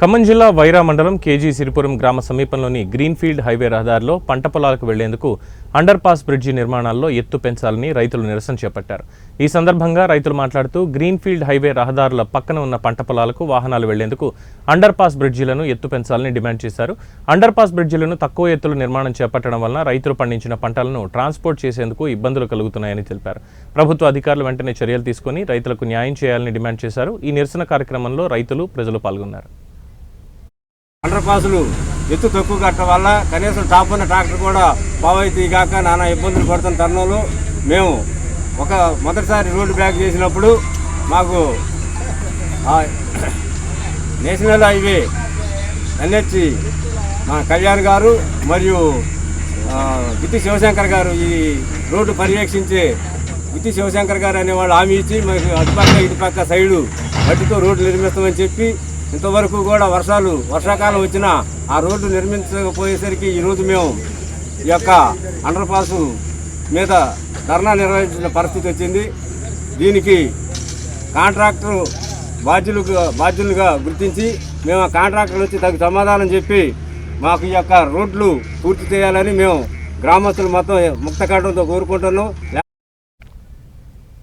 ఖమ్మం జిల్లా వైరా మండలం కేజీ సిరిపురం గ్రామ సమీపంలోని గ్రీన్ఫీల్డ్ హైవే రహదారిలో పంట పొలాలకు వెళ్ళేందుకు అండర్ పాస్ బ్రిడ్జి నిర్మాణాల్లో ఎత్తు పెంచాలని రైతులు నిరసన చేపట్టారు. ఈ సందర్భంగా రైతులు మాట్లాడుతూ గ్రీన్ఫీల్డ్ హైవే రహదారుల పక్కన ఉన్న పంట పొలాలకు వాహనాలు వెళ్ళేందుకు అండర్ పాస్ బ్రిడ్జిలను ఎత్తు పెంచాలని డిమాండ్ చేశారు. అండర్ పాస్ బ్రిడ్జిలను తక్కువ ఎత్తులో నిర్మాణం చేపట్టడం వలన రైతులు పండించిన పంటలను ట్రాన్స్పోర్ట్ చేసేందుకు ఇబ్బందులు కలుగుతున్నాయని తెలిపారు. ప్రభుత్వ అధికారులు వెంటనే చర్యలు తీసుకుని రైతులకు న్యాయం చేయాలని డిమాండ్ చేశారు. ఈ నిరసన కార్యక్రమంలో రైతులు ప్రజలు పాల్గొన్నారు. అండర్ పాసులు ఎత్తు తక్కువ కట్టడం వల్ల కనీసం టాప్ ఉన్న ట్రాక్టర్ కూడా పావైతే కాక నానా ఇబ్బందులు పడుతున్న తరుణంలో మేము ఒక మొదటిసారి రోడ్డు బ్లాక్ చేసినప్పుడు మాకు నేషనల్ హైవే ఎన్హెచ్ మా కళ్యాణ్ గారు మరియు గుత్తి శివశంకర్ గారు ఈ రోడ్డు పర్యవేక్షించే గుత్తి శివశంకర్ గారు అనేవాళ్ళు హామీ ఇచ్చి మాకు అటుపక్క ఇటుపక్క సైడు మట్టితో రోడ్డు నిర్మిస్తామని చెప్పి ఇంతవరకు కూడా వర్షాలు వర్షాకాలం వచ్చినా ఆ రోడ్డు నిర్మించకపోయేసరికి ఈరోజు మేము ఈ యొక్క అండర్ పాసు మీద ధర్నా నిర్వహించిన పరిస్థితి వచ్చింది. దీనికి కాంట్రాక్టర్ బాధ్యులుగా బాధ్యులుగా గుర్తించి మేము ఆ కాంట్రాక్టర్ వచ్చి తగు సమాధానం చెప్పి మాకు ఈ యొక్క రోడ్లు పూర్తి చేయాలని మేము గ్రామస్తులు మొత్తం ముక్త కోరుకుంటున్నాం.